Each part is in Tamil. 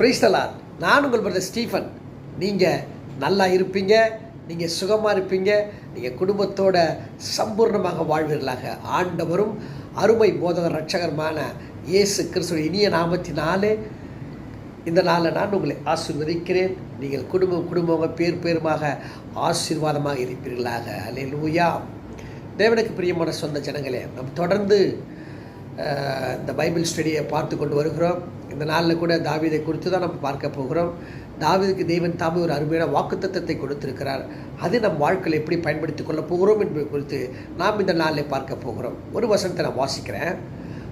பிரைஸ்தலார் நான் உங்கள் பிரதர் ஸ்டீஃபன். நீங்கள் நல்லா இருப்பீங்க நீங்கள் சுகமாக இருப்பீங்க நீங்கள் குடும்பத்தோட சம்பூர்ணமாக வாழ்வீர்களாக. ஆண்டவரும் அருமை போதகர் ரட்சகருமான இயேசு கிறிஸ்துவின் இனிய நாமத்தினாலே இந்த நாளில் நான் உங்களை ஆசீர்வதிக்கிறேன். நீங்கள் குடும்பம் குடும்பமாக பேர் பேருமாக ஆசீர்வாதமாக இருப்பீர்களாக. அல்லேலூயா தேவனுக்கு பிரியமான சொந்த ஜனங்களே நம் தொடர்ந்து இந்த பைபிள் ஸ்டடியை பார்த்து கொண்டு வருகிறோம். இந்த நாளில் கூட தாவிதை குறித்து தான் நம்ம பார்க்க போகிறோம். தாவிதுக்கு தேவன் தாமே ஒரு அருமையான வாக்குத்தத்தை கொடுத்திருக்கிறார். அது நம் வாழ்க்கையில் எப்படி பயன்படுத்திக் கொள்ளப் போகிறோம் என்பது குறித்து நாம் இந்த நாளில் பார்க்க போகிறோம். ஒரு வசனத்தை நான் வாசிக்கிறேன்.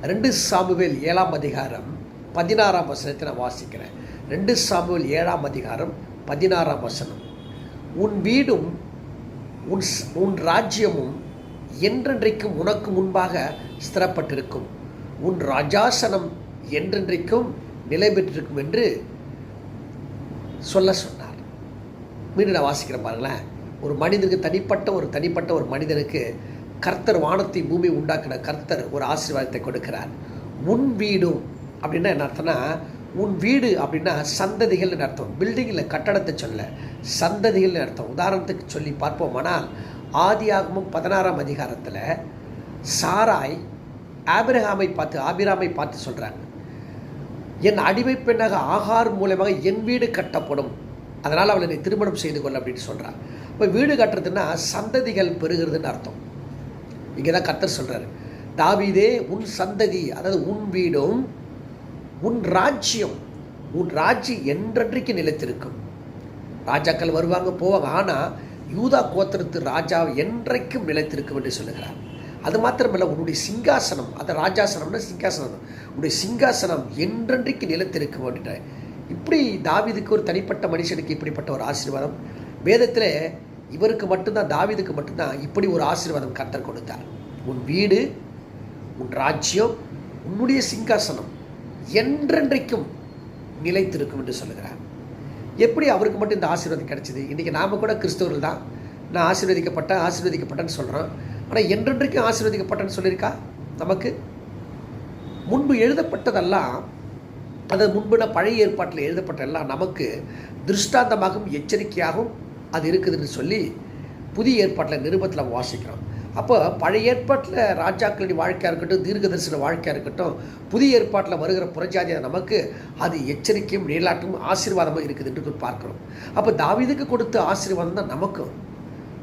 ரெண்டு சாமுவேல் ஏழாம் அதிகாரம் பதினாறாம் வசனத்தை நான் வாசிக்கிறேன். ரெண்டு சாமுவேல் ஏழாம் அதிகாரம் பதினாறாம் வசனம். உன் வீடும் உன் உன் ராஜ்யமும் என்றென்றைக்கும் உனக்கு முன்பாக ஸ்திரப்பட்டிருக்கும். உன் ராஜாசனம் என்றென்றைக்கும் நிலை பெற்றிருக்கும் என்று சொல்ல சொன்னார். மீண்டும் நான் வாசிக்கிறேன் பாருங்களேன். ஒரு மனிதனுக்கு தனிப்பட்ட ஒரு தனிப்பட்ட ஒரு மனிதனுக்கு கர்த்தர் வானத்தை பூமி உண்டாக்கின கர்த்தர் ஒரு ஆசீர்வாதத்தை கொடுக்கிறார். உன் வீடும் அப்படின்னா என்ன அர்த்தம்னா உன் வீடு அப்படின்னா சந்ததிகள்னு அர்த்தம். பில்டிங்கில் கட்டடத்தை சொல்ல சந்ததிகள்னு அர்த்தம். உதாரணத்துக்கு சொல்லி பார்ப்போமானால் ஆதியாகமும் பதினாறாம் அதிகாரத்தில் சாராய் ஆபிரகாமை பார்த்து ஆபிராமை பார்த்து சொல்கிறாங்க என் அடிமை பெண்ணாக ஆகார் மூலமாக என் வீடு கட்டப்படும். அதனால் அவளை நீ திருமணம் செய்து கொள்ள அப்படின்னு சொல்கிறார் இப்போ வீடு கட்டுறதுன்னா சந்ததிகள் பெறுகிறதுன்னு அர்த்தம். இங்கே தான் கத்தர் சொல்கிறாரு தாவிதே உன் சந்ததி அதாவது உன் வீடும் உன் ராஜ்யம் உன் ராஜ்யம் என்றென்றைக்கு நிலைத்திருக்கும். ராஜாக்கள் வருவாங்க போவாங்க. ஆனால் யூதா கோத்திரத்து ராஜா என்றைக்கும் நிலைத்திருக்கும் என்று சொல்லுகிறார். அது மாத்திரமல்ல உன்னுடைய சிங்காசனம் அது ராஜாசனம்னா சிங்காசனம் தான். உன்னுடைய சிங்காசனம் என்றென்றைக்கு நிலைத்திருக்கும் அப்படின்ற இப்படி தாவீதுக்கு ஒரு தனிப்பட்ட மனுஷனுக்கு இப்படிப்பட்ட ஒரு ஆசீர்வாதம்? வேதத்தில் இவருக்கு மட்டும்தான் தாவீதுக்கு மட்டும்தான் இப்படி ஒரு ஆசீர்வாதம் கத்தர் கொடுத்தார். உன் வீடு உன் ராஜ்யம் உன்னுடைய சிங்காசனம் என்றென்றைக்கும் நிலைத்திருக்கும் என்று சொல்லுகிறார். எப்படி அவருக்கு மட்டும் இந்த ஆசீர்வாதம் கிடைச்சிது? இன்றைக்கி நாம் கூட கிறிஸ்தவர்கள் தான். நான் ஆசீர்வதிக்கப்பட்டேன் ஆசீர்வதிக்கப்பட்டேன்னு சொல்கிறோம் ஆனால் என்றென்றைக்கும் ஆசீர்வதிக்கப்பட்டேன்னு சொல்லியிருக்கா? நமக்கு? முன்பு எழுதப்பட்டதெல்லாம் அது முன்புன பழைய ஏற்பாட்டில் எழுதப்பட்ட எல்லாம் நமக்கு திருஷ்டாந்தமாகவும் எச்சரிக்கையாகவும் அது இருக்குதுன்னு சொல்லி புதிய ஏற்பாட்டில் நிருபத்தில் வாசிக்கிறோம். அப்போ பழைய ஏற்பாட்டில் ராஜாக்களுடைய வாழ்க்கையாக இருக்கட்டும் தீர்க்கதரிசன வாழ்க்கையாக இருக்கட்டும் புதிய ஏற்பாட்டில் வருகிற புறஜாதியாக நமக்கு அது எச்சரிக்கையும் நிலாட்டும் ஆசீர்வாதமாக இருக்குது என்று பார்க்குறோம். அப்போ தாவிதுக்கு கொடுத்த ஆசீர்வாதம் தான் நமக்கும்.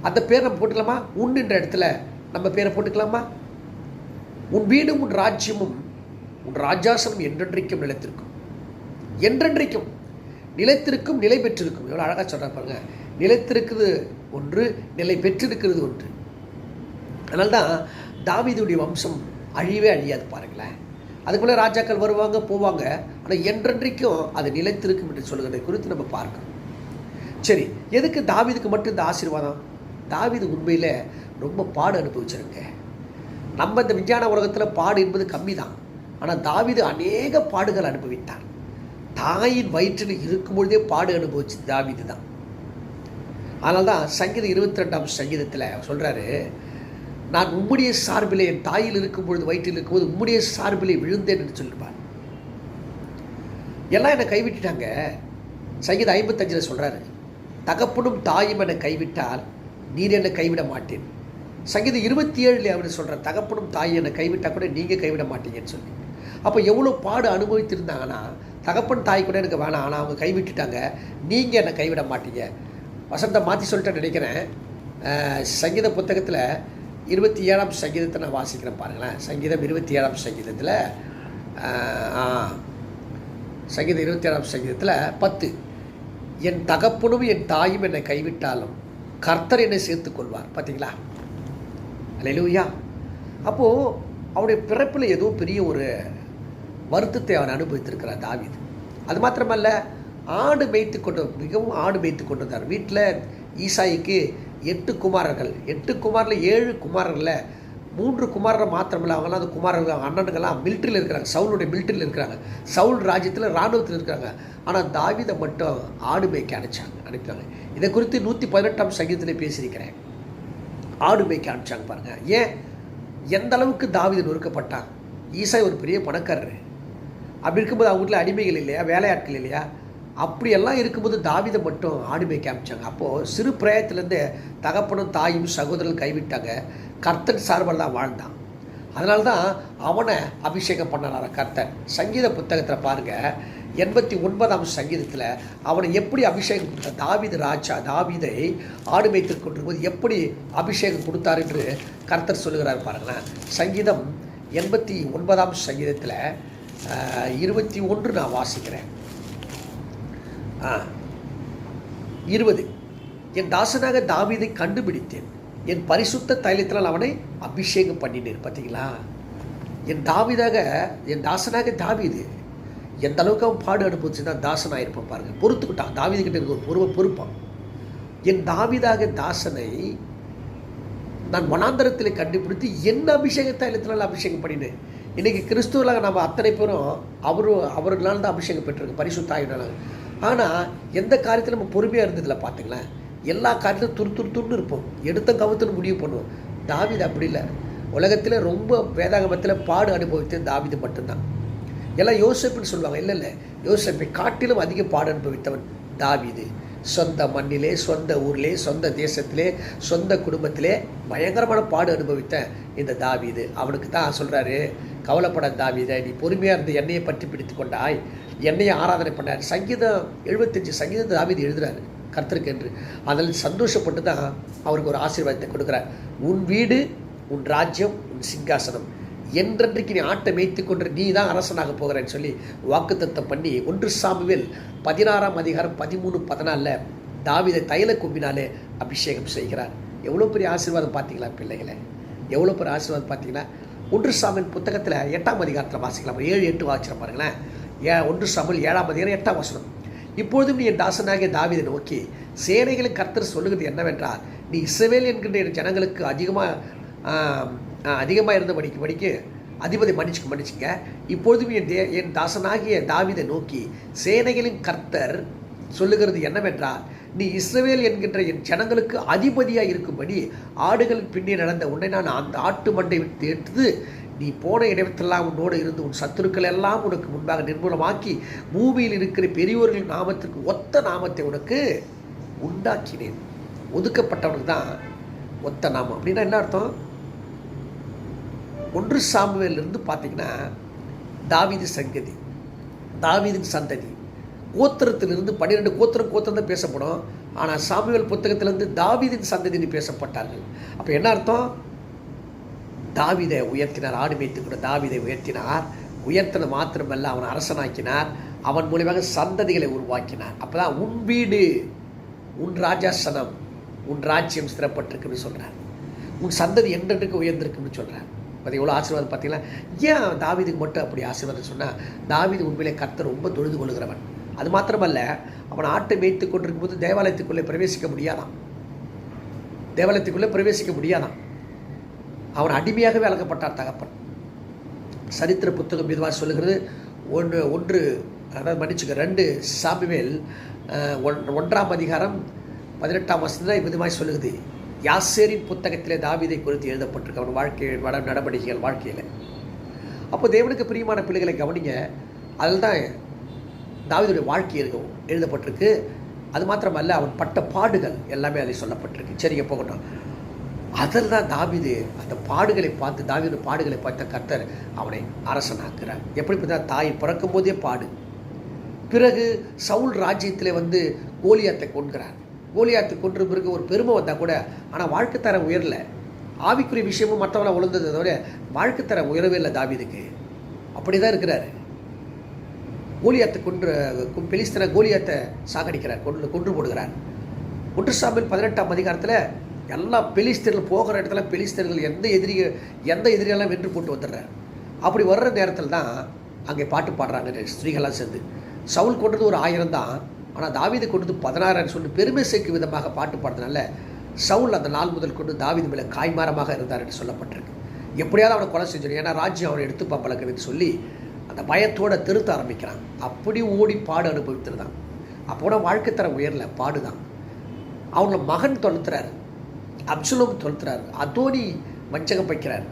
அந்த பேர் நம்ம போட்டுக்கலாமா? உன்னுன்ற இடத்துல நம்ம பேரை போட்டுக்கலாமா? உன் வீடும் உன் ராஜ்யமும் உன் ராஜாசனம் என்றென்றைக்கும் நிலைத்திருக்கும். என்றென்றைக்கும் நிலைத்திருக்கும் நிலை பெற்றிருக்கும். எவ்வளோ அழகாக சொல்கிறார் பாருங்க. நிலைத்திருக்கிறது ஒன்று நிலை பெற்றிருக்கிறது ஒன்று. அதனால தான் தாவீதுடைய வம்சம் அழியவே அழியாது பாருங்களேன். அதுக்குள்ளே ராஜாக்கள் வருவாங்க போவாங்க. ஆனால் என்றென்றைக்கும் அது நிலைத்திருக்கும் என்று சொல்லுகிறதை குறித்து நம்ம பார்க்கணும். சரி எதுக்கு தாவிதுக்கு மட்டும் இந்த ஆசீர்வாதம்? தாவிது உண்மையில் ரொம்ப பாடு அனுபவிச்சிருங்க நம்ம இந்த விஞ்ஞான உலகத்தில் பாடு என்பது கம்மி தான் ஆனால் தாவீது அநேக பாடுகள் அனுபவித்தார். தாயின் வயிற்றில் இருக்கும் பொழுதே பாடு அனுபவிச்சு தாவீது தான் அதனால தான் சங்கீதம் இருபத்தி ரெண்டாம் சங்கீதத்தில் சொல்கிறாரு நான் உம்முடைய சார்பிலே என் தாயில் இருக்கும் பொழுது வயிற்றில் இருக்கும்போது உம்முடைய சார்பிலே விழுந்தேன் என்று சொல்லிருப்பார் எல்லாம் என்னை கைவிட்டுட்டாங்க. சங்கீதம் ஐம்பத்தஞ்சில் சொல்கிறாரு தகப்பனும் தாயும் என்னை கைவிட்டால் நீர் என்னை கைவிட மாட்டேன். சங்கீதம் இருபத்தி ஏழுல அவர் சொல்கிற தகப்பனும் தாய் என்னை கைவிட்டால் கூட நீங்கள் கைவிட மாட்டீங்கன்னு சொல்லி. அப்போ எவ்வளோ பாடு அனுபவித்திருந்தாங்கன்னா தகப்பன் தாய் கூட எனக்கு வேணாம் ஆனால் அவங்க கைவிட்டுட்டாங்க நீங்கள் என்னை கைவிட மாட்டீங்க. வசந்த மாற்றி சொல்லிட்டு நினைக்கிறேன். சங்கீத புத்தகத்தில் இருபத்தி ஏழாம் சங்கீதத்தை நான் வாசிக்கிறேன் பாருங்களேன். சங்கீதம் இருபத்தி ஏழாம் சங்கீதத்தில் சங்கீதம் இருபத்தி ஏழாம் சங்கீதத்தில் பத்து. என் தகப்பனும் என் தாயும் என்னை கைவிட்டாலும் கர்த்தர் என்னை சேர்த்து கொள்வார். பார்த்தீங்களா அலையிலூயா. அப்போது அவருடைய பிறப்பில் ஏதோ பெரிய ஒரு வருத்தத்தை அவன் அனுபவித்திருக்கிறார் தாவிது. அது மாத்திரமல்ல ஆடு மேய்த்து கொண்டு மிகவும் ஆடு மேய்த்து கொண்டு வந்தார். வீட்டில் ஈசாய்க்கு எட்டு குமாரர்கள் எட்டு குமாரில் ஏழு குமாரர்களில் மூன்று குமாரரை மாத்திரமில்ல அவங்களாம் அந்த குமாரர்கள் அண்ணனுங்கெல்லாம் மிலிட்ரியில் இருக்கிறாங்க. சவுலுடைய மிலிட்ரியில் இருக்கிறாங்க. சவுல் ராஜ்யத்தில் இராணுவத்தில் இருக்கிறாங்க. ஆனால் தாவீதை மட்டும் ஆடு மேய்க்க அனுப்பிச்சாங்க அனுப்பிச்சாங்க. இதை குறித்து நூற்றி பதினெட்டாம் சங்கீதத்தில் பேசியிருக்கிறேன். ஆடு மேய்க்க அனுப்பிச்சாங்க பாருங்கள் ஏன்? எந்த அளவுக்கு தாவீது நொறுக்கப்பட்டான்? ஈசாய் ஒரு பெரிய பணக்காரர். அப்படி இருக்கும்போது அவங்க வீட்டில் அடிமைகள் இல்லையா? வேலையாட்கள் இல்லையா? அப்படியெல்லாம் இருக்கும்போது தாவிதை மட்டும் ஆடு மேய்க்க காமிச்சாங்க அப்போது சிறு பிராயத்திலேருந்தே தகப்பனும் தாயும் சகோதரர்கள் கைவிட்டாங்க. கர்த்தன் சார்பெல்லாம் வாழ்ந்தான். அதனால தான் அவனை அபிஷேகம் பண்ணனார கர்த்தன். சங்கீத புத்தகத்தில் பாருங்கள் எண்பத்தி ஒன்பதாம் சங்கீதத்தில் அவனை எப்படி அபிஷேகம் கொடுத்தார் தாவித ராஜா தாவிதை ஆடு மேய்த்து கொண்டிருக்கும்போது எப்படி அபிஷேகம் கொடுத்தார் என்று கர்த்தர் சொல்லுகிறார் பாருங்களேன். சங்கீதம் எண்பத்தி ஒன்பதாம் சங்கீதத்தில் இருபத்தி ஒன்று நான் வாசிக்கிறேன். இருபது. என் தாசனாக தாவிதை கண்டுபிடித்தேன். என் பரிசுத்த தைலத்தினால் அவனை அபிஷேகம் பண்ணினேன். பார்த்தீங்களா? என் தாவிதாக என் தாசனாக தாவிது எந்த அளவுக்கு அவன் பாடு அனுபவிச்சு தான் தாசனாக இருப்பான் பாருங்க. பொறுத்துக்கிட்டான். தாவீது கிட்ட இருக்க ஒரு பொறுவை பொறுப்பான். என் தாவிதாக தாசனை நான் வனாந்தரத்தில் கண்டுபிடித்து என்ன அபிஷேகத்தை தைலத்தினால் அபிஷேகம் பண்ணினேன். இன்றைக்கி கிறிஸ்துவலாக நம்ம அத்தனை பேரும் அவரு அவர்களால் தான் அபிஷேகம் பெற்றிருக்கு பரிசுத்தாயினால ஆனால் எந்த காரியத்தில் நம்ம பொறுமையாக இருந்ததில்லை பார்த்துங்களேன் எல்லா காரியத்திலும் துரு துரு துருன்னு இருப்போம். எடுத்த கவத்துன்னு முடிவு பண்ணுவோம். தாவிது அப்படி இல்லை. உலகத்தில் ரொம்ப வேதாகமத்தில் பாடு அனுபவித்தது தாவிது மட்டும்தான். எல்லாம் யோசிப்புன்னு சொல்லுவாங்க. இல்லை இல்லை. யோசிப்பை காட்டிலும் அதிக பாடு அனுபவித்தவன் தாவிது. சொந்த மண்ணிலே சொந்த ஊர்லே சொந்த தேசத்திலே சொந்த குடும்பத்திலே பயங்கரமான பாடு அனுபவித்த இந்த தாவிது. அவனுக்கு தான் சொல்கிறாரு கவலைப்பட தாவீதை நீ பொறுமையாக இருந்து என்னையை பற்றி பிடித்து கொண்டாய். என்னையை ஆராதனை பண்ணார். சங்கீதம் எழுபத்தஞ்சு சங்கீதம் தாவிது எழுதுறாரு கர்த்தருக்கு என்று. அதில் சந்தோஷப்பட்டு தான் அவருக்கு ஒரு ஆசீர்வாதத்தை கொடுக்குறார். உன் வீடு உன் ராஜ்யம் உன் சிங்காசனம். என்றென்றைக்கு நீ ஆட்டை மேய்த்து கொண்டு நீ தான் அரசனாக போகிறேன்னு சொல்லி வாக்குத்தத்தம் பண்ணி ஒன்று சாமுவேல் பதினாறாம் அதிகாரம் பதிமூணு பதினாலில் தாவிதை தைல கொம்பினாலே அபிஷேகம் செய்கிறார். எவ்வளோ பெரிய ஆசீர்வாதம் பார்த்தீங்களா பிள்ளைகளை? எவ்வளோ பெரிய ஆசீர்வாதம் பார்த்தீங்களா ஒன்று சாமியின் புத்தகத்தில் எட்டாம் அதிகாரத்தில் வாசிக்கலாம். ஏழு எட்டு வாசிச்சிட பாருங்களேன். ஏ ஒன்று சாமில் ஏழாம் அதிகாரம் எட்டாம் வசனம். இப்பொழுதும் நீ என் தாசனாகிய தாவிதை நோக்கி சேனைகளின் கர்த்தர் சொல்லுகிறது என்னவென்றால் நீ இஸ்ரவேல் என்கின்ற என் ஜனங்களுக்கு அதிகமாக அதிகமாக இருந்த மணிக்கு மணிக்கு அதிபதி மன்னிச்சுக்க மன்னிச்சுங்க இப்பொழுதும் என் தே என் தாசனாகிய தாவிதை நோக்கி சேனைகளின் கர்த்தர் சொல்லுகிறது என்னவென்றால் நீ இஸ்ரவேல் என்கின்ற என் ஜனங்களுக்கு அதிபதியாக இருக்கும்படி ஆடுகளின் பின்னே நடந்த உன்னை நான் அந்த ஆட்டு மண்டை விட்டு எடுத்து நீ போன இடத்தெல்லாம் உன்னோடு இருந்து உன் சத்துருக்கள் எல்லாம் உனக்கு முன்பாக நிர்மூலமாக்கி பூமியில் இருக்கிற பெரியோர்களின் நாமத்திற்கு ஒத்த நாமத்தை உனக்கு உண்டாக்கினேன். ஒதுக்கப்பட்டவனுக்கு தான் ஒத்த நாமம். அப்படின்னா என்ன அர்த்தம்? ஒன்று சாமுவேலிருந்து பார்த்தீங்கன்னா தாவீது சங்கதி தாவிதின் சந்ததி. கோத்திரத்திலிருந்து பன்னிரெண்டு கோத்திரம் கோத்திரம் தான் பேசப்படும். ஆனால் சாமுவேல் புத்தகத்திலிருந்து தாவிதின் சந்ததின்னு பேசப்பட்டார்கள். அப்போ என்ன அர்த்தம்? தாவிதை உயர்த்தினார் ஆடு மேய்த்து கூட தாவிதை உயர்த்தினார். உயர்த்தின மாத்திரமல்ல அவன் அரசனாக்கினார். அவன் மூலியமாக சந்ததிகளை உருவாக்கினார். அப்போ தான் உன் வீடு உன் ராஜாசனம் உன் ராஜ்யம் ஸ்திரப்பட்டிருக்குன்னு சொல்கிறார் உன் சந்ததி என்றென்றுக்கு உயர்ந்திருக்குன்னு சொல்கிறார் அது எவ்வளோ ஆசீர்வாதம் பார்த்தீங்கன்னா ஏன் தாவிதுக்கு மட்டும் அப்படி ஆசீர்வாதம் சொன்னால் தாவிது உண்மையிலே கர்த்தர் ரொம்ப தொழுது கொள்கிறவன் அது மாத்திரமல்ல அவன் ஆட்டை மேய்த்து கொண்டிருக்கும் போது தேவாலயத்துக்குள்ளே பிரவேசிக்க முடியாதான் தேவாலயத்துக்குள்ளே பிரவேசிக்க முடியாதான் அவன் அடிமையாகவே அழகப்பட்டார் தகப்பன். சரித்திர புத்தகம் இதுவாக சொல்லுகிறது. ஒன்று ஒன்று அதாவது மன்னிச்சுக்க ரெண்டு சாமிவேல் ஒன் ஒன்றாம் அதிகாரம் பதினெட்டாம் வசனத்தில் விதமாய் சொல்லுகிறது. யாசேரின் புத்தகத்திலே தாவிதை குறித்து எழுதப்பட்டிருக்கு அவன் வாழ்க்கை வட நடவடிக்கைகள் வாழ்க்கையில். அப்போ தேவனுக்கு பிரியமான பிள்ளைகளை கவனிங்க. அதில் தான் தாவிதுடைய வாழ்க்கை இருக்கும் எழுதப்பட்டிருக்கு. அது மாத்திரமல்ல அவன் பட்ட பாடுகள் எல்லாமே அதில் சொல்லப்பட்டிருக்கு. சரிங்க போகட்டும். அதில் தான் தாவிது அந்த பாடுகளை பார்த்து தாவிது பாடுகளை பார்த்த கர்த்தர் அவனை அரசனாக்குறார். எப்படி பார்த்தா தாய் பிறக்கும் போதே பாடு. பிறகு சவுல் ராஜ்யத்தில் வந்து கோலியாத்தை கொண்கிறார் கோலியாத்து கொன்று பிறகு ஒரு பெருமை வந்தால் கூட ஆனால் வாழ்க்கை தரம் உயரல. ஆவிக்குரிய விஷயமும் மற்றவங்களாம் உழந்ததை தவிர வாழ்க்கை தரம் உயரவே இல்லை தாவிதுக்கு. அப்படி தான் இருக்கிறாரு. கோலியாத்தை கொன்று பெலிஸ்தன கோலியாத்தை சாகடிக்கிறார் கொண்டு கொன்று போடுகிறார். ஒன்று சாமியில் பதினெட்டாம் அதிகாரத்தில் எல்லா பெலிஸ்தர்கள் போகிற இடத்துல பெலிஸ்தர்கள் எந்த எதிரிகள் எந்த எதிரியெல்லாம் வென்று போட்டு வந்துடுறார். அப்படி வர்ற நேரத்தில் தான் அங்கே பாட்டு பாடுறாங்க ஸ்திரீகள்லாம் சேர்ந்து. சவுல் கொண்டது ஒரு ஆயிரம் தான். ஆனால் தாவிதை கொண்டு பதினாறுன்னு சொல்லி பெருமை சேர்க்கும் விதமாக பாட்டு பாடுறதுனால சவுல் அந்த நாள் முதல் கொண்டு தாவிது மேலே காய்மாரமாக இருந்தார் என்று சொல்லப்பட்டிருக்கு. எப்படியாவது அவனை கொலை செஞ்சிடும் ஏன்னா ராஜ்யம் அவனை எடுத்து பம்பளக்குன்னு சொல்லி அந்த பயத்தோடு திருத்த ஆரம்பிக்கிறான். அப்படி ஓடி பாடு அனுபவித்திருந்தான் அப்போட வாழ்க்கை தர உயரல பாடு தான். அவங்கள மகன் தொலைத்துறாரு அப்சுலம் தொலைத்துறாரு அதோனி வஞ்சகம் வைக்கிறார்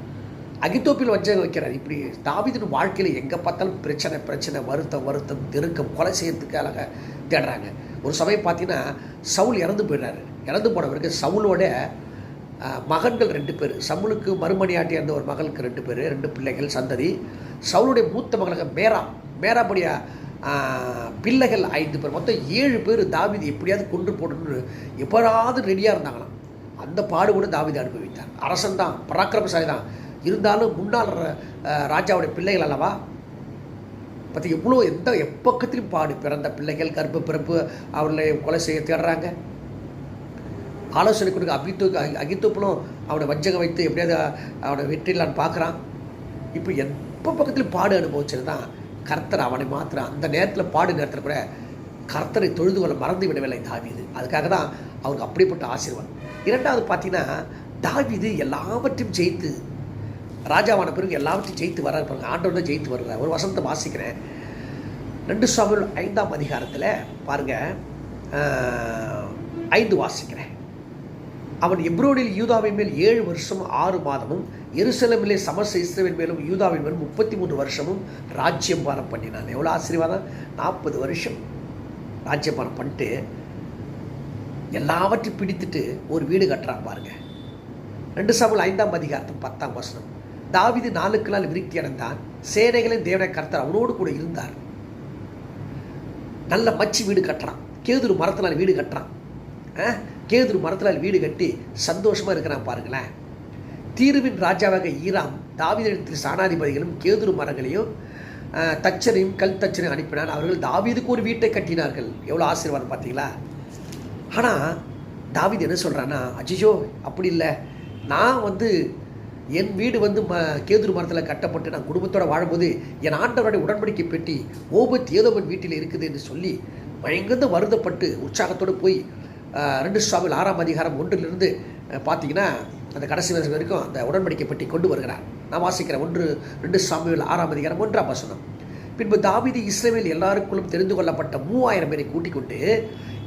அகித்தோப்பில் வஞ்சகம் வைக்கிறார். இப்படி தாவிதின் வாழ்க்கையில் எங்கே பார்த்தாலும் பிரச்சனை பிரச்சனை வருத்தம் வருத்தம் தெருக்கம் கொலை செய்யறதுக்காக தேடுறாங்க. ஒரு சமயம் பார்த்தீங்கன்னா சவுல் இறந்து போயிடுறாரு. இறந்து போனவருக்கு சவுலோட மகன்கள் ரெண்டு பேர். சவுலுக்கு மறுமணியாட்டி இருந்த ஒரு மகளுக்கு ரெண்டு பேர். ரெண்டு பிள்ளைகள் சந்ததி. சவுளுடைய மூத்த மகளுக்கு மேரா மேராபடிய பிள்ளைகள் ஐந்து பேர். மொத்தம் ஏழு பேர் தாவிதி எப்படியாவது கொண்டு போடணும்னு எப்போதாவது ரெடியாக இருந்தாங்களாம். அந்த பாடு கூட தாவிதி அனுபவித்தார். அரசன் தான் பராக்கிரமசாலி தான். இருந்தாலும் முன்னாள் ராஜாவுடைய பிள்ளைகள் அல்லவா? பற்றி எவ்வளோ எந்த எப்பக்கத்திலும் பாடு பிறந்த பிள்ளைகள் கர்ப்பு பிறப்பு அவர்களை கொலை செய்ய தேடுறாங்க. ஆலோசனை கொடுக்க அபித்து அகித்தோப்பலும் அவனை வஞ்சகம் வைத்து எப்படியாவது அவனை வெற்றிலான்னு பார்க்குறான். இப்போ எப்போ பக்கத்துலையும் பாடு அனுபவிச்சது தான் கர்த்தர் அவனை மாத்திரம் அந்த நேரத்தில் பாடு நேரத்தில் கூட கர்த்தரை தொழுது கொள்ள மறந்து விடவில்லை தாவிது. அதுக்காக தான் அவருக்கு அப்படிப்பட்ட ஆசீர்வாதம். இரண்டாவது பார்த்தீங்கன்னா தாவிது எல்லாவற்றையும் ஜெயித்து ராஜாவான பிறகு எல்லாத்தையும் ஜெயித்து வர்றாரு பாருங்க. ஆண்டோட ஜெயித்து வர்றார் ஒரு வசனத்தை வாசிக்கிறேன். ரெண்டு சாமியில் ஐந்தாம் அதிகாரத்தில் பாருங்கள் ஐந்து வாசிக்கிறேன். அவன் எப்ரோனில் யூதாவின் மேல் ஏழு வருஷம் ஆறு மாதமும் எருசலமிலே சமச இஸ்ரவேல் மேலும் யூதாவின் மேலும் முப்பத்தி மூன்று வருஷமும் ராஜ்யபாரம் பண்ணினான். எவ்வளோ ஆசீர்வாதம்? நாற்பது வருஷம் ராஜ்யபாரம் பண்ணிட்டு எல்லாவற்றையும் பிடித்துட்டு ஒரு வீடு கட்டுறான் பாருங்க. ரெண்டு சாமியில் ஐந்தாம் அதிகாரத்தும் பத்தாம் வசனம். தாவீது நாளுக்கு நாள் விருத்தி அடைந்தான். சேனைகளின் தேவனை கர்த்தர் அவனோடு கூட இருந்தார். நல்ல மச்சி வீடு கட்டுறான். கேதுரு மரத்தினால் வீடு கட்டுறான். ஆ? கேதுரு மரத்தினால் வீடு கட்டி சந்தோஷமாக இருக்கிறான் பாருங்களேன். தீருவின் ராஜாவாக ஈராம் தாவீதத்தில் சாணாதிபதிகளும் கேதுரு மரங்களையும் தச்சனையும் கல் தச்சனையும் அனுப்பினார் அவர்கள் தாவீதுக்கு ஒரு வீட்டை கட்டினார்கள். எவ்வளோ ஆசீர்வாதம் பார்த்தீங்களா? ஆனால் தாவீது என்ன சொல்கிறான்னா அஜிஜோ அப்படி இல்லை. நான் வந்து என் வீடு வந்து ம கேதுரு மரத்தில் கட்டப்பட்டு நான் குடும்பத்தோடு வாழும்போது என் ஆண்டவருடைய உடன்படிக்கை பெட்டி ஓபத் ஏதோவன் வீட்டில் இருக்குது என்று சொல்லி பயங்கந்து வருந்தப்பட்டு உற்சாகத்தோடு போய் ரெண்டு சுவாமியில் ஆறாம் அதிகாரம் ஒன்றிலிருந்து பார்த்தீங்கன்னா அந்த கடைசி வருஷம் வரைக்கும் அந்த உடன்படிக்கை பெட்டி கொண்டு வருகிறார். நான் வாசிக்கிறேன். ஒன்று ரெண்டு சாமியில் ஆறாம் அதிகாரம் ஒன்றாம் வசனம். பின்பு தாவிதி இஸ்ரேவேல் எல்லாருக்குள்ளும் தெரிந்து கொள்ளப்பட்ட மூவாயிரம் பேரை கூட்டிக் கொண்டு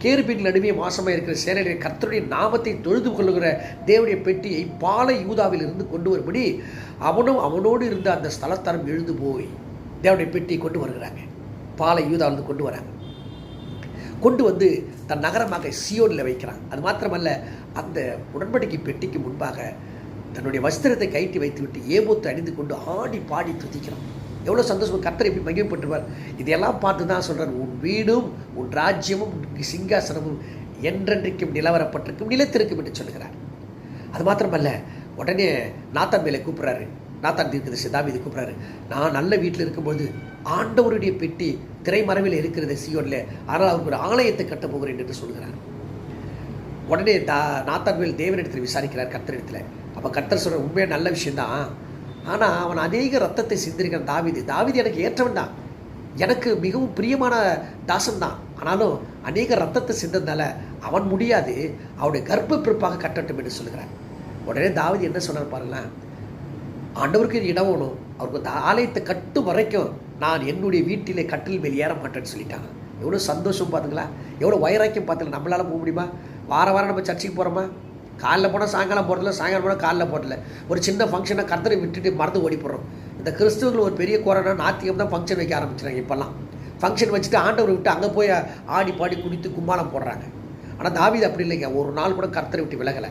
கேருபின் நடுவே மாசமாக இருக்கிற சேனையுடைய கர்த்தருடைய நாமத்தை தொழுது கொள்ளுகிற தேவனுடைய பெட்டியை பாலை யூதாவில் இருந்து கொண்டு வரும்படி அவனும் அவனோடு இருந்த அந்த ஸ்தலத்தரம் எழுந்து போய் தேவனுடைய பெட்டியை கொண்டு வருகிறாங்க. பாலை யூதாவிலிருந்து கொண்டு வராங்க. கொண்டு வந்து தன் நகரமாக சியோனில் வைக்கிறான். அது மாத்திரமல்ல அந்த உடன்படிக்கை பெட்டிக்கு முன்பாக தன்னுடைய வஸ்திரத்தை கைட்டி வைத்துவிட்டு ஏபோத்து அணிந்து கொண்டு ஆடி பாடி துதிக்கிறான். எவ்வளோ சந்தோஷம் கத்தர் எப்படி மகிழ்ப்பட்டுவார் இதையெல்லாம் பார்த்து தான் சொல்கிறார் உன் வீடும் உன் ராஜ்யமும் உன் சிங்காசனமும் என்றென்றைக்கும் நிலவரப்பட்டிருக்கும் நிலத்திற்கும் என்று சொல்கிறார் அது மாத்திரமல்ல உடனே நாத்தான் மேலே கூப்பிட்றாரு. நாத்தான் தீர்க்கதரிசி தாவீது கூப்பிட்றாரு. நான் நல்ல வீட்டில் இருக்கும்போது ஆண்டவருடைய பெட்டி திரைமறைவில் இருக்கிறது சியோனில். ஆனால் அவருக்கு ஒரு ஆலயத்தை கட்ட போகிறேன் என்று சொல்கிறார் உடனே தா நாத்தான்வேல் தேவனிடத்தில் விசாரிக்கிறார் கத்தரிடத்தில் அப்போ கத்தர் சொல்கிற உண்மையாக நல்ல விஷயந்தான் ஆனால் அவன் அநேக ரத்தத்தை சிந்திருக்கிறான் தாவிது. தாவிது எனக்கு ஏற்றவன் தான். எனக்கு மிகவும் பிரியமான தாசன் தான். ஆனாலும் அநேக ரத்தத்தை சிந்ததுனால அவன் முடியாது. அவனுடைய கர்ப்ப பிறப்பாக கட்டட்டும் என்று சொல்கிறான் உடனே தாவிது என்ன சொன்னார் பாருங்களேன். ஆண்டவருக்கு இடம் வேணும். அவருக்கு அந்த ஆலயத்தை கட்டும் வரைக்கும் நான் என்னுடைய வீட்டிலே கட்டில் மேல் ஏற மாட்டேன்னு சொல்லிட்டாங்க. எவ்வளோ சந்தோஷம் பார்த்துங்களா எவ்வளோ வைராக்கியம் பார்த்துக்கலாம் நம்மளால போக முடியுமா? வார வாரம் நம்ம சர்ச்சுக்கு போகிறோமா காலைல போனால் சாயங்காலம் போடல சாயங்காலம் போனால் காலைல போகிறதில்ல ஒரு சின்ன ஃபங்க்ஷனை கர்த்தரை விட்டுட்டு மறந்து ஓடி போடுறோம் இந்த கிறிஸ்துவர்கள் ஒரு பெரிய குறைனா நாத்தியம் தான் ஃபங்க்ஷன் வைக்க ஆரம்பிச்சிட்டாங்க இப்போல்லாம். ஃபங்க்ஷன் வச்சுட்டு ஆண்டவரை விட்டு அங்கே போய் ஆடி பாடி குடித்து கும்மாளம் போடுறாங்க. ஆனால் தாவிது அப்படி இல்லைங்க. ஒரு நாள் கூட கர்த்தரை விட்டு விலகலை.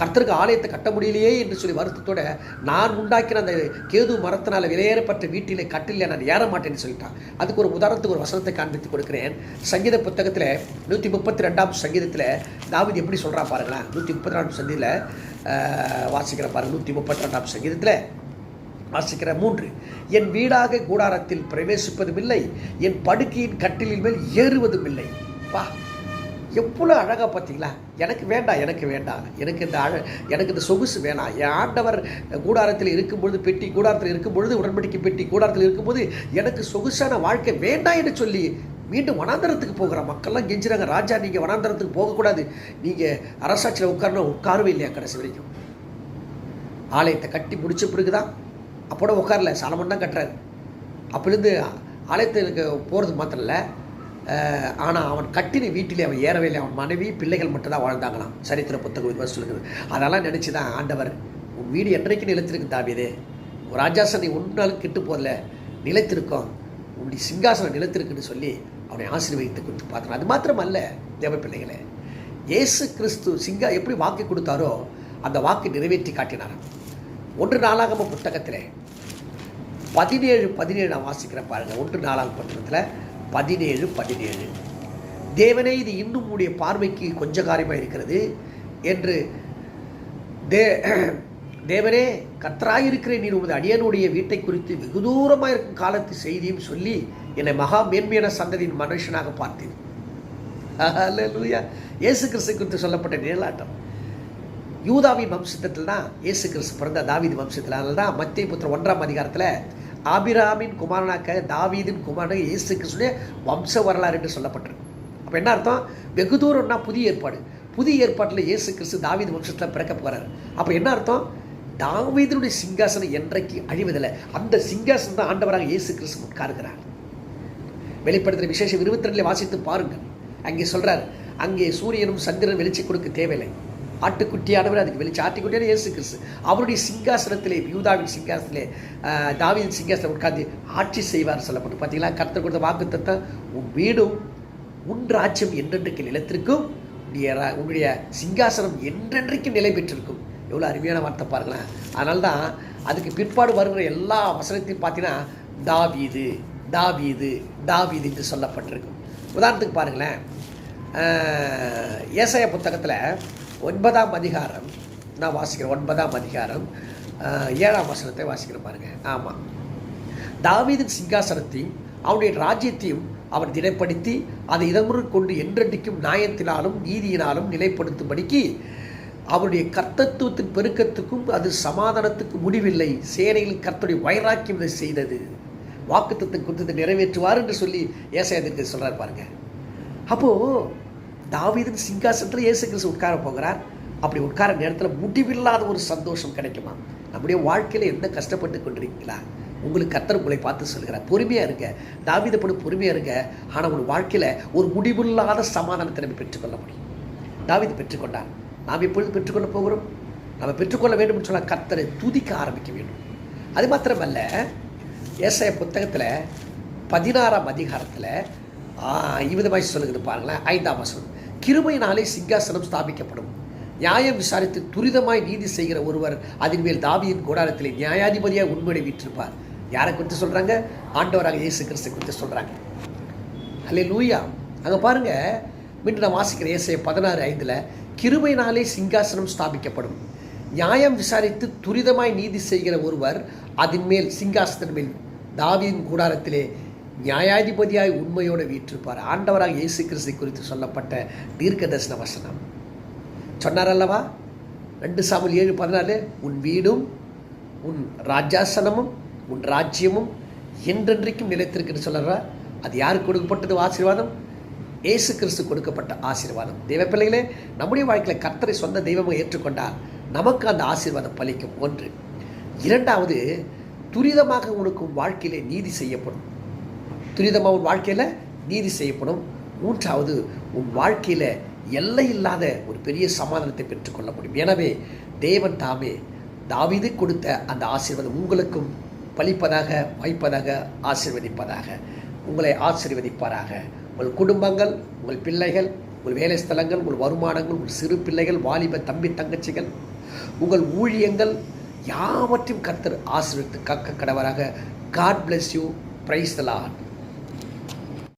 கர்த்தருக்கு ஆலயத்தை கட்ட முடியலையே என்று சொல்லி வருத்தத்தோட நான் உண்டாக்கின அந்த கேது மரத்தினால் விலையேறப்பட்ட வீட்டிலே கட்டில் நான் ஏற மாட்டேன்னு சொல்லிட்டான். அதுக்கு ஒரு உதாரணத்துக்கு ஒரு வசனத்தை காண்பித்து கொடுக்கிறேன். சங்கீத புத்தகத்தில் நூற்றி முப்பத்தி ரெண்டாம் சங்கீதத்தில் தாவீது எப்படி சொல்கிறா பாருங்களேன். நூற்றி முப்பத்தி ரெண்டாம் சங்கீதத்தில் வாசிக்கிற பாருங்க நூற்றி முப்பத்தி ரெண்டாம் சங்கீதத்தில். வாசிக்கிற மூன்று என் வீடாக கூடாரத்தில் பிரவேசிப்பதும் இல்லை என் படுக்கையின் கட்டிலின் மேல் ஏறுவதும் இல்லை பா எவ்வளோ அழகாக பார்த்தீங்களா? எனக்கு வேண்டாம் எனக்கு வேண்டாம். எனக்கு இந்த அழ எனக்கு இந்த சொகுசு வேணாம். என் ஆண்டவர் கூடாரத்தில் இருக்கும்பொழுது பெட்டி கூடாரத்தில் இருக்கும்பொழுது உடன்படிக்கை பெட்டி கூடாரத்தில் இருக்கும்போது எனக்கு சொகுசான வாழ்க்கை வேண்டாம் என்று சொல்லி மீண்டும் வனாந்தரத்துக்கு போகிற மக்கள்லாம் கெஞ்சுறாங்க. ராஜா நீங்கள் வனாந்தரத்துக்கு போகக்கூடாது. நீங்கள் அரசாட்சியில் உட்காரணும் உட்காரவே இல்லையா கடைசி வரைக்கும்? ஆலயத்தை கட்டி முடிச்ச பிறகுதான் அப்போட உட்காரல. சாலமன் தான் கட்டுறாரு. அப்போலேருந்து ஆலயத்துக்கு போகிறது மாத்திரம் இல்லை. ஆனால் அவன் கட்டின வீட்டிலே அவன் ஏறவே இல்லை. அவன் மனைவி பிள்ளைகள் மட்டும்தான் வாழ்ந்தாங்களாம். சரித்திர புத்தகம் இது மாதிரி அதெல்லாம் நினச்சி தான் ஆண்டவர் உன் வீடு என்றைக்கு நிலைத்திருக்கு தாவியதே ஒரு ராஜாசனை ஒன்றாலும் கெட்டு போகல. நிலைத்திருக்கோம். உன்னுடைய சிங்காசனம் நிலைத்திருக்குன்னு சொல்லி அவனை ஆசீர்வதித்து கொடுத்து பார்க்கணும் அது மாத்திரம் அல்ல தேவ பிள்ளைகளே. இயேசு கிறிஸ்து சிங்கா எப்படி வாக்கு கொடுத்தாரோ அந்த வாக்கு நிறைவேற்றி காட்டினார் ஒன்று நாளாகம புத்தகத்திலே பதினேழு பதினேழு நான் வாசிக்கிறேன் பாருங்கள் ஒன்று நாளாக பத்திரத்தில் பதினேழு பதினேழு. தேவனே இது இன்னும் உடைய பார்வைக்கு கொஞ்ச காரியமாக இருக்கிறது என்று தே தேவனே கத்தராயிருக்கிறேன் நீர் உமது அடியனுடைய வீட்டை குறித்து வெகு தூரமாக இருக்கும் காலத்து செய்தியும் சொல்லி என்னை மகா மேன்மையான சந்ததியின் மனுஷனாக பார்த்தேன் இயேசு கிறிஸ்து குறித்து சொல்லப்பட்ட நிழலாட்டம். யூதாவின் வம்சத்தில் தான் இயேசு கிறிஸ்து பிறந்த தாவீது வம்சத்தில் அதனால தான் மத்திய புத்திர ஒன்றாம் அதிகாரத்தில் ஆபிராமின் குமாரனாக்க தாவீதின் குமாரனாக இயேசு கிறிஸ்துடைய வம்ச வரலாறு என்று சொல்லப்பட்டிருக்கு. அப்போ என்ன அர்த்தம்? வெகு தூரம்னா புதிய ஏற்பாடு. புதிய ஏற்பாட்டில் இயேசு கிறிஸ்து தாவீது வம்சத்தில் பிறக்க போகிறார் அப்போ என்ன அர்த்தம்? தாவீதனுடைய சிங்காசனம் என்றைக்கு அழிவதில்லை. அந்த சிங்காசனம் தான் ஆண்டவராக இயேசு கிறிஸ்து உட்காருகிறார். வெளிப்படுத்துகிற விசேஷம் இருபத்தி ரெண்டில் வாசித்து பாருங்கள். அங்கே சொல்கிறார் அங்கே சூரியனும் சந்திரனும் வெளிச்சம் கொடுக்க தேவையில்லை. ஆட்டுக்குட்டியானவர் அதுக்கு வெளிச்ச ஆட்டுக்குட்டியான இயேசு கிறிஸ்து. அவருடைய சிங்காசனத்திலே யூதாவின் சிங்காசனத்திலே தாவியின் சிங்காசனம் உட்கார்ந்து ஆட்சி செய்வார் சொல்லப்பட்டு. பார்த்தீங்களா கருத்து கொடுத்த வாக்கு தத்தம் உன் வீடும் உன் ராஜ்யம் என்றென்றைக்கு நிலத்திற்கும் உன்னுடைய ரா- சிங்காசனம் என்றென்றைக்கும் நிலை பெற்றிருக்கும். எவ்வளோ அருமையான வார்த்தை பாருங்களேன். அதனால தான் அதுக்கு பிற்பாடு வருகிற எல்லா வசனத்தையும் பார்த்தீங்கன்னா தாவீது தாவீது தாவீது என்று சொல்லப்பட்டிருக்கும். உதாரணத்துக்கு பாருங்களேன். ஏசைய புத்தகத்தில் ஒன்பதாம் அதிகாரம். நான் வாசிக்கிறேன் ஒன்பதாம் அதிகாரம். ஏழாம் வசனத்தை வாசிக்கிறேன் பாருங்க. ஆமாம் தாவீதின் சிங்காசனத்தையும் அவனுடைய ராஜ்யத்தையும் அவர் நிலைப்படுத்தி அதை இதமுறை கொண்டு என்றென்றைக்கும் நியாயத்தினாலும் நீதியினாலும் நிலைப்படுத்தும்படிக்கு அவருடைய கர்த்தத்துவத்தின் பெருக்கத்துக்கும் அது சமாதானத்துக்கும் முடிவில்லை. சேனையில் கர்த்தருடைய வைராக்கியம் இதை செய்தது. வாக்குத்தத்தை குறித்து நிறைவேற்றுவார் என்று சொல்லி ஏசாயத்திற்கு சொல்கிறார் பாருங்க. அப்போது தாவீதின் சிங்காசனத்தில் இயேசு கிறிஸ்து உட்கார போகிறார். அப்படி உட்கார நேரத்தில் முடிவில்லாத ஒரு சந்தோஷம் கிடைக்குமா? நம்முடைய வாழ்க்கையில் என்ன கஷ்டப்பட்டு கொண்டிருக்கீங்களா உங்களுக்கு கத்தர் உங்களை பார்த்து சொல்கிறார். பொறுமையாக இருங்க. தாவித போல பொறுமையாக இருங்க. ஆனால் உங்கள் வாழ்க்கையில் ஒரு முடிவில்லாத சமாதானத்தை நம்ம பெற்றுக்கொள்ள முடியும். தாவீது பெற்றுக்கொண்டார் நாம் எப்பொழுது பெற்றுக்கொள்ள போகிறோம்? நம்ம பெற்றுக்கொள்ள வேண்டும் என்று சொன்னால் கத்தரை துதிக்க ஆரம்பிக்க வேண்டும். அது மாத்திரமல்ல ஏசாய புத்தகத்தில் பதினாறாம் அதிகாரத்தில் இவ்விதமாய் சொல்லுகிறது பாருங்களேன் ஐந்தாம் வசனம். கிருபையினாலே சிங்காசனம் ஸ்தாபிக்கப்படும். நியாயம் விசாரித்து துரிதமாய் நீதி செய்கிற ஒருவர் அதன் மேல் தாவியின் கூடாரத்திலே நியாயாதிபதியாக உண்மையை வீற்றிருப்பார் யாரை குறித்து சொல்கிறாங்க ஆண்டவராக இயேசு கிறிஸ்து குறித்து சொல்கிறாங்க அல்லே லூயா அங்கே பாருங்க மீண்டும் நான் வாசிக்கிற ஏசைய பதினாறு ஐந்தில் கிருபையினாலே சிங்காசனம் ஸ்தாபிக்கப்படும். நியாயம் விசாரித்து துரிதமாய் நீதி செய்கிற ஒருவர் அதன் மேல் சிங்காசனத்தின் மேல் தாவியின் கூடாரத்திலே நியாயாதிபதியாய் உண்மையோடு வீற்றிருப்பார். ஆண்டவராக இயேசு கிறிஸ்து குறித்து சொல்லப்பட்ட தீர்க்க தரிசன வசனம். சொன்னார் அல்லவா ரெண்டு சாமல் ஏழு பதினாலு உன் வீடும் உன் ராஜாசனமும் உன் ராஜ்யமும் என்றென்றைக்கும் நிலைத்திருக்குன்னு சொல்லுறா அது யாருக்கு கொடுக்கப்பட்டது? ஆசீர்வாதம். இயேசு கிறிஸ்து கொடுக்கப்பட்ட ஆசீர்வாதம். தெய்வ பிள்ளைகளே நம்முடைய வாழ்க்கையில் கர்த்தரை சொந்த தெய்வமாக ஏற்றுக்கொண்டால் நமக்கு அந்த ஆசீர்வாதம் பலிக்கும். ஒன்று. இரண்டாவது துரிதமாக உனக்கும் வாழ்க்கையிலே நீதி செய்யப்படும். துரிதமாக உன் வாழ்க்கையில் நீதி செய்யப்படும். மூன்றாவது உன் வாழ்க்கையில் எல்லை இல்லாத ஒரு பெரிய சமாதானத்தை பெற்றுக்கொள்ள முடியும். எனவே தேவன் தாமே தாவிது கொடுத்த அந்த ஆசீர்வாதம் உங்களுக்கும் பழிப்பதாக வாய்ப்பதாக ஆசீர்வதிப்பதாக உங்களை ஆசீர்வதிப்பாராக. உங்கள் குடும்பங்கள் உங்கள் பிள்ளைகள் உங்கள் வேலை ஸ்தலங்கள் உங்கள் வருமானங்கள் உங்கள் சிறு பிள்ளைகள் வாலிப தம்பி தங்கச்சிகள் உங்கள் ஊழியங்கள் யாவற்றையும் கர்த்தர் ஆசீர்வித்து கக்க கடவராக. God bless you praise the